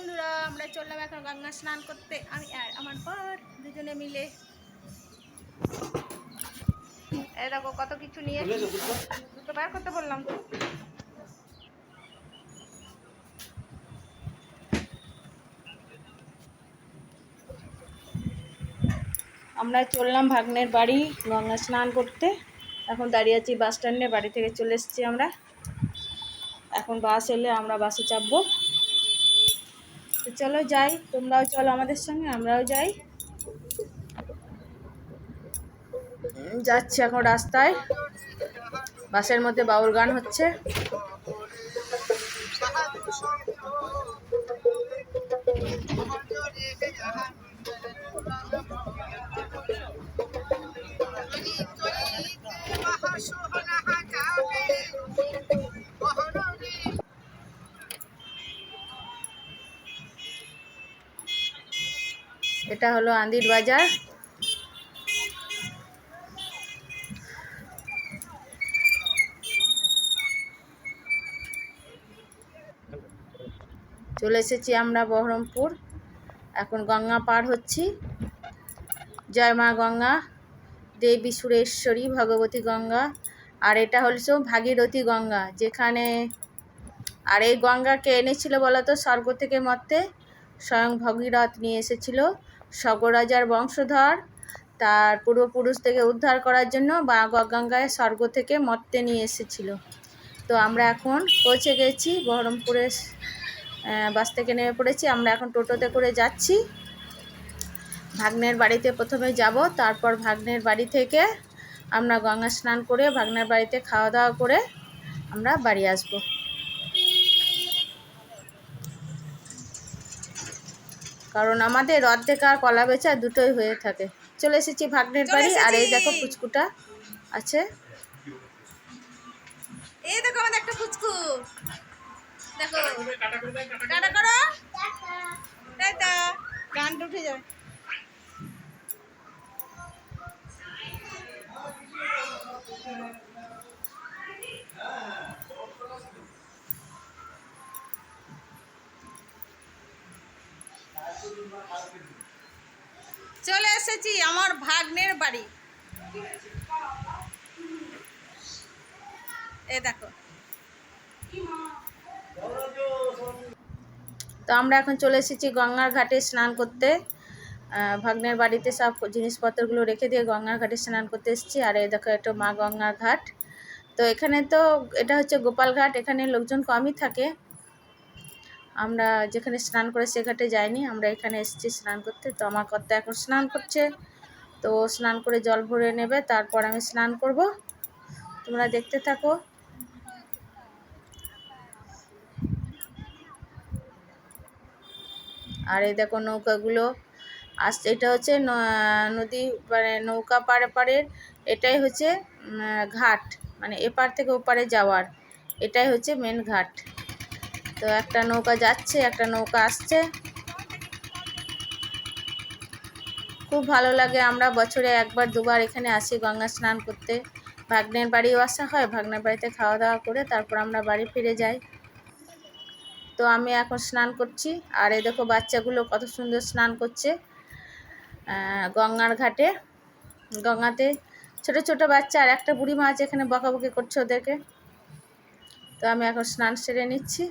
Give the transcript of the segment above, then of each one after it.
বন্ধুরা আমরা চললাম এখন গঙ্গা স্নান করতে। আমি আর আমার পর দুজনে মিলে। দেখো কত কিছু নিয়ে দুটো? বার করতে বললাম। তো আমরা চললাম ভাগ্নের বাড়ি গঙ্গা স্নান করতে। এখন দাঁড়িয়ে আছি বাস স্ট্যান্ডে বাড়ি থেকে চলে এসেছি আমরা। এখন বাস এলে আমরা বাসে চাপবো। তো চলো যাই, তোমরাও চলো আমাদের সঙ্গে, আমরাও যাই। যাচ্ছি এখন রাস্তায়। বাসের মধ্যে বাউল গান হচ্ছে। এটা হলো আন্দির বাজার। চলে এসেছি আমরা বহরমপুর। এখন গঙ্গা পার হচ্ছি। জয় মা গঙ্গা, দেবী সুরেশ্বরী, ভগবতী গঙ্গা। আর এটা হল ভাগীরথী গঙ্গা, যেখানে আর এই গঙ্গাকে এনেছিল বলতো স্বর্গ থেকে মর্তে। স্বয়ং ভগীরথ নিয়ে এসেছিল। স্বর্গরাজার বংশধর, তার পূর্বপুরুষ থেকে উদ্ধার করার জন্য বা গঙ্গায় স্বর্গ থেকে মর্তে নিয়ে এসেছিল। তো আমরা এখন পৌঁছে গেছি, বহরমপুরে বাস থেকে নেমে পড়েছি। আমরা এখন টোটোতে করে যাচ্ছি। ভাগ্নের বাড়িতে প্রথমে যাব, তারপর ভাগ্নের বাড়ি থেকে আমরা গঙ্গা স্নান করে ভাগ্নের বাড়িতে খাওয়া দাওয়া করে আমরা বাড়ি আসব। কারণ আমাদের অর্ধেক আর কলা বেচা দুটোই হয়ে থাকে। চলে এসেছি ভাগ্নের বাড়ি আর এই দেখো পুচকুটা আছে। এই দেখো আমাদের একটা পুচকু। দেখো। টাটা করো। টাটা। গানটা উঠে যাবে চলে এসেছি আমার ভাগ্নের বাড়ি। এ দেখো। তো আমরা এখন চলে এসেছি গঙ্গার ঘাটে স্নান করতে। ভাগ্নের বাড়িতে সব জিনিসপত্রগুলো রেখে দিয়ে গঙ্গার ঘাটে স্নান করতে এসেছি। আর এই দেখো একটা মা গঙ্গার ঘাট। তো এখানে তো, এটা হচ্ছে গোপাল ঘাট। এখানে লোকজন কমই থাকে। আমরা যেখানে স্নান করে সে ঘাটে যাইনি, আমরা এখানে এসেছি স্নান করতে। তো আমার কর্তা এখন স্নান করছে। তো স্নান করে জল ভরে নেবে, তারপর আমি স্নান করব। তোমরা দেখতে থাকো। আর এই দেখো নৌকাগুলো। আসছে এটা হচ্ছে নদী মানে নৌকা পাড়ে পাড়ের এটাই হচ্ছে ঘাট। মানে এপার থেকে ওপারে যাওয়ার। এটাই হচ্ছে মেন ঘাট। তো একটা নৌকা যাচ্ছে, একটা নৌকা আসছে। খুব ভালো লাগে আমরা বছরে একবার, দুবার এখানে আসি গঙ্গা স্নান করতে। ভাগ্নের বাড়িও আসা হয়, ভাগ্নের বাড়িতে খাওয়া দাওয়া করে তারপর আমরা বাড়ি ফিরে যাই। তো আমি এখন স্নান করছি, আর এই দেখো বাচ্চাগুলো কত সুন্দর স্নান করছে গঙ্গার ঘাটে, গঙ্গাতে। ছোট ছোট বাচ্চা, আর একটা বুড়ি মাছ এখানে বকাবকি করছে ওদেরকে। তো আমি এখন স্নান সেরে নিচ্ছি।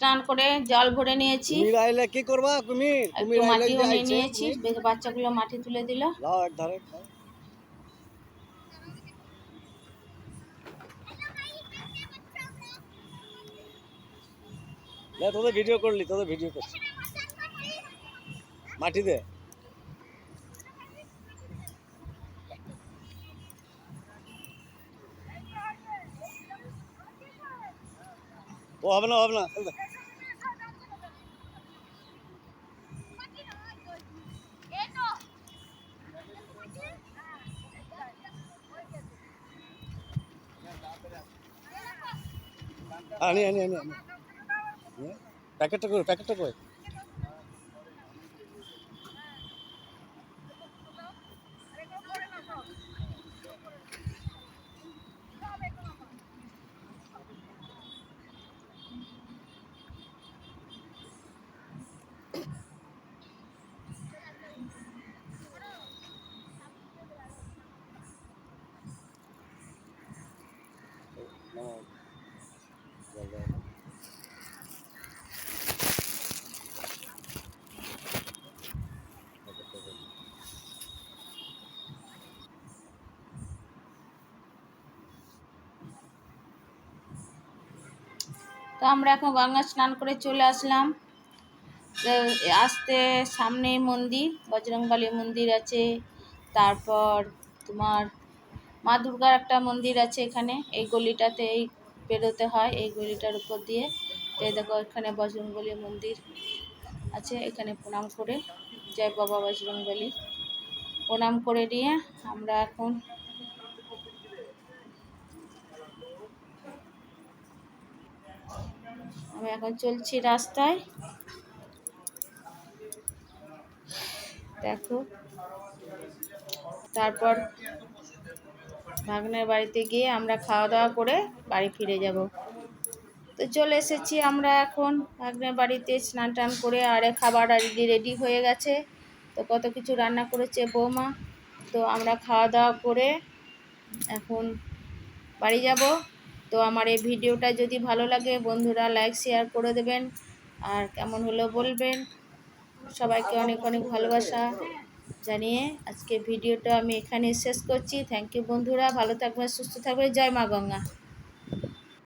স্নান করে জল ভরে নিয়েছি। কুমির আইলে কি করবা কুমির? আইলে নিয়ে নিয়েছি বাচ্চাগুলো মাটি তুলে দিল। লাও এক ধারে তোদের ভিডিও করলি তোদের ভিডিও করছি। মাটি দে। ও হবে না হবে না আনি আনি আনি আনি প্যাকেটটা করে প্যাকেটটা করে। তো আমরা এখন গঙ্গা স্নান করে চলে আসলাম। আসতে সামনে মন্দির, বজরংবলী মন্দির আছে, তারপর তোমার মা দুর্গার একটা মন্দির আছে এখানে, এই গলিটাতেই বেরোতে হয়, এই গলিটার উপর দিয়ে। এই দেখো এখানে বজরংবলী মন্দির আছে, এখানে প্রণাম করে, জয় বাবা বজরংবলী। প্রণাম করে নিয়ে আমরা এখন আমি এখন চলছি রাস্তায়। দেখো। তারপর ভাগ্নের বাড়িতে গিয়ে আমরা খাওয়া দাওয়া করে বাড়ি ফিরে যাব। তো চলে এসেছি আমরা এখন ভাগ্নের বাড়িতে স্নান টান করে, আরে খাবার রেডি রেডি হয়ে গেছে। তো কত কিছু রান্না করেছে বৌমা। তো আমরা খাওয়া দাওয়া করে এখন বাড়ি যাব। তো আমার এই ভিডিওটা যদি ভালো লাগে, বন্ধুরা লাইক শেয়ার করে দেবেন। আর কেমন হলো বলবেন। সবাইকে অনেক অনেক ভালোবাসা জানিয়ে আজকে ভিডিওটা আমি এখানে শেষ করছি। থ্যাংক ইউ বন্ধুরা। ভালো থাকবেন, সুস্থ থাকবেন। জয় মা গঙ্গা।